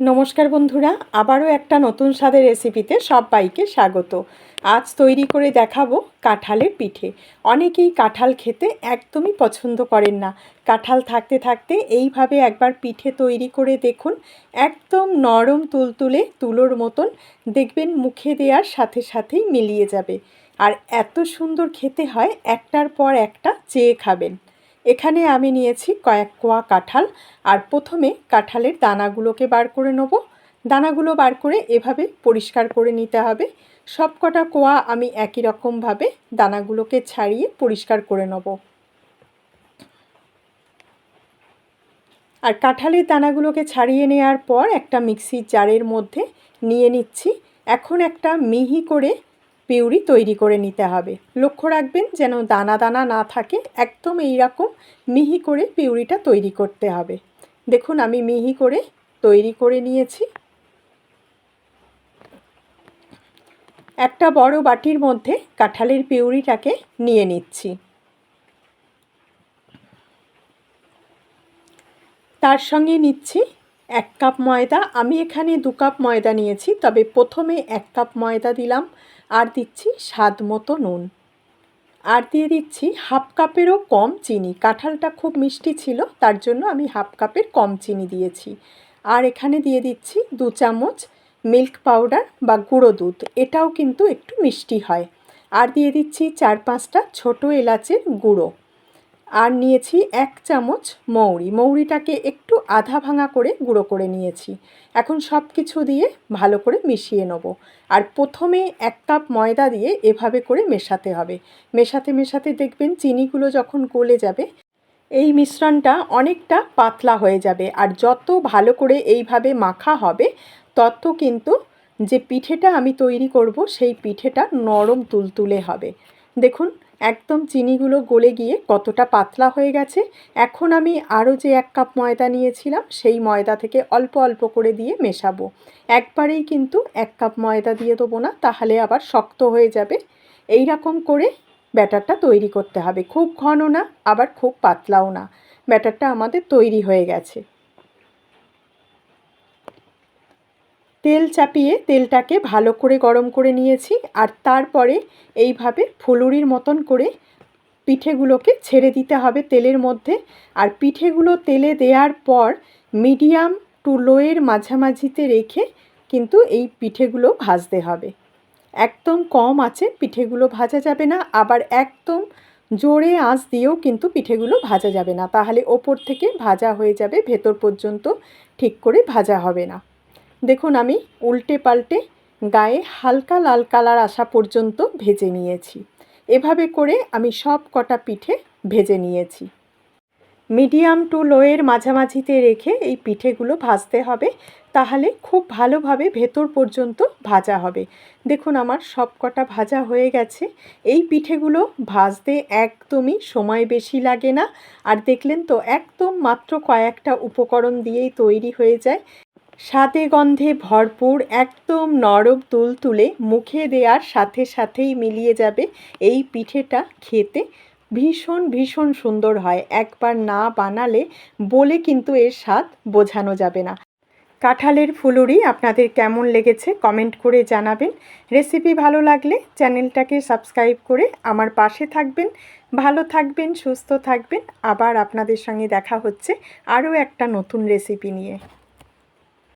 নমস্কার বন্ধুরা, আবারও একটা নতুন স্বাদের রেসিপিতে সবাইকে স্বাগত। আজ তৈরি করে দেখাবো কাঁঠালের পিঠে। অনেকেই কাঁঠাল খেতে একদমই পছন্দ করেন না। কাঁঠাল থাকতে থাকতে এইভাবে একবার পিঠে তৈরি করে দেখুন, একদম নরম তুলতুলে তুলোর মতন। দেখবেন মুখে দেওয়ার সাথে সাথেই মিলিয়ে যাবে। আর এত সুন্দর খেতে হয়, একটার পর একটা চেয়ে খাবেন। এখানে আমি নিয়েছি কয়েক কোয়া কাঁঠাল, আর প্রথমে কাঁঠালের দানাগুলোকে বার করে নেব। দানাগুলো বার করে এভাবে পরিষ্কার করে নিতে হবে। সব কটা কোয়া আমি একই রকমভাবে দানাগুলোকে ছাড়িয়ে পরিষ্কার করে নেব। আর কাঁঠালের দানাগুলোকে ছাড়িয়ে নেওয়ার পর একটা মিক্সির জারের মধ্যে নিয়ে নিচ্ছি। এখন একটা মিহি করে পিউরি তৈরি করে নিতে হবে। লক্ষ্য রাখবেন যেন দানা দানা না থাকে, একদম এই রকম মিহি করে পিউরিটা তৈরি করতে হবে। দেখুন, আমি মিহি করে তৈরি করে নিয়েছি। একটা বড় বাটির মধ্যে কাঁঠালের পিউরিটাকে নিয়ে নিচ্ছি। তার সঙ্গে নিচ্ছি এক কাপ ময়দা, আমি এখানে দু কাপ ময়দা নিয়েছি, তবে প্রথমে এক কাপ ময়দা দিলাম, আর দিচ্ছি স্বাদ মতো নুন। আর দিয়ে দিচ্ছি হাফ কাপেরও কম চিনি, কাঁঠালটা খুব মিষ্টি ছিল, তার জন্য আমি হাফ কাপের কম চিনি দিয়েছি। আর এখানে দিয়ে দিচ্ছি দু চামচ মিল্ক পাউডার বা গুঁড়ো দুধ, এটাও কিন্তু একটু মিষ্টি হয়। আর দিয়ে দিচ্ছি চার পাঁচটা ছোটো এলাচের গুঁড়ো। আর নিয়েছি এক চামচ মৌরি। মৌরিটাকে একটু আধা ভাঙা করে গুঁড়ো করে নিয়েছি। এখন সব কিছু দিয়ে ভালো করে মিশিয়ে নেব। আর প্রথমে এক কাপ ময়দা দিয়ে এভাবে করে মেশাতে হবে। মেশাতে মেশাতে দেখবেন চিনিগুলো যখন গলে যাবে, এই মিশ্রণটা অনেকটা পাতলা হয়ে যাবে। আর যত ভালো করে এইভাবে মাখা হবে, তত কিন্তু যে পিঠেটা আমি তৈরি করব, সেই পিঠেটা নরম তুলতুলে হবে। দেখুন একদম চিনিগুলো গলে গিয়ে কতটা পাতলা হয়ে গেছে। এখন আমি আরও যে এক কাপ ময়দা নিয়েছিলাম, সেই ময়দা থেকে অল্প অল্প করে দিয়ে মেশাবো। একবারেই কিন্তু এক কাপ ময়দা দিয়ে দেবো না, তাহলে আবার শক্ত হয়ে যাবে। এই রকম করে ব্যাটারটা তৈরি করতে হবে। খুব ঘন না, আবার খুব পাতলাও না। ব্যাটারটা আমাদের তৈরি হয়ে গেছে। তেল চাপিয়ে তেলটাকে ভালো করে গরম করে নিয়েছি আর তারপরে এইভাবে ফুলুরির মতন করে পিঠেগুলোকে ছেড়ে দিতে হবে তেলের মধ্যে। আর পিঠেগুলো তেলে দেওয়ার পর মিডিয়াম টু লোয়ের মাঝামাঝিতে রেখে কিন্তু এই পিঠেগুলো ভাজতে হবে। একদম কম আছে, পিঠেগুলো ভাজা যাবে না। আবার একদম জোরে আঁচ দিয়েও কিন্তু পিঠেগুলো ভাজা যাবে না। তাহলে ওপর থেকে ভাজা হয়ে যাবে, ভেতর পর্যন্ত ঠিক করে ভাজা হবে না। দেখুন, আমি উল্টে পাল্টে গায়ে হালকা লাল কালার আসা পর্যন্ত ভেজে নিয়েছি। এভাবে করে আমি সব কটা পিঠে ভেজে নিয়েছি। মিডিয়াম টু লোয়ের মাঝামাঝিতে রেখে এই পিঠেগুলো ভাজতে হবে, তাহলে খুব ভালোভাবে ভেতর পর্যন্ত ভাজা হবে। দেখুন, আমার সব কটা ভাজা হয়ে গেছে। এই পিঠেগুলো ভাজতে একদমই সময় বেশি লাগে না। আর দেখলেন তো, একদম মাত্র কয়েকটা উপকরণ দিয়েই তৈরি হয়ে যায়। স্বাদে গন্ধে ভরপুর একদম নরম তুল তুলে মুখে দেওয়ার সাথে সাথেই মিলিয়ে যাবে এই পিঠেটা খেতে। ভীষণ ভীষণ সুন্দর হয়। একবার না বানালে বলে কিন্তু এর স্বাদ বোঝানো যাবে না। কাঁঠালের ফুলুরি আপনাদের কেমন লেগেছে কমেন্ট করে জানাবেন। রেসিপি ভালো লাগলে চ্যানেলটাকে সাবস্ক্রাইব করে আমার পাশে থাকবেন। ভালো থাকবেন, সুস্থ থাকবেন। আবার আপনাদের সঙ্গে দেখা হচ্ছে আরও একটা নতুন রেসিপি নিয়ে।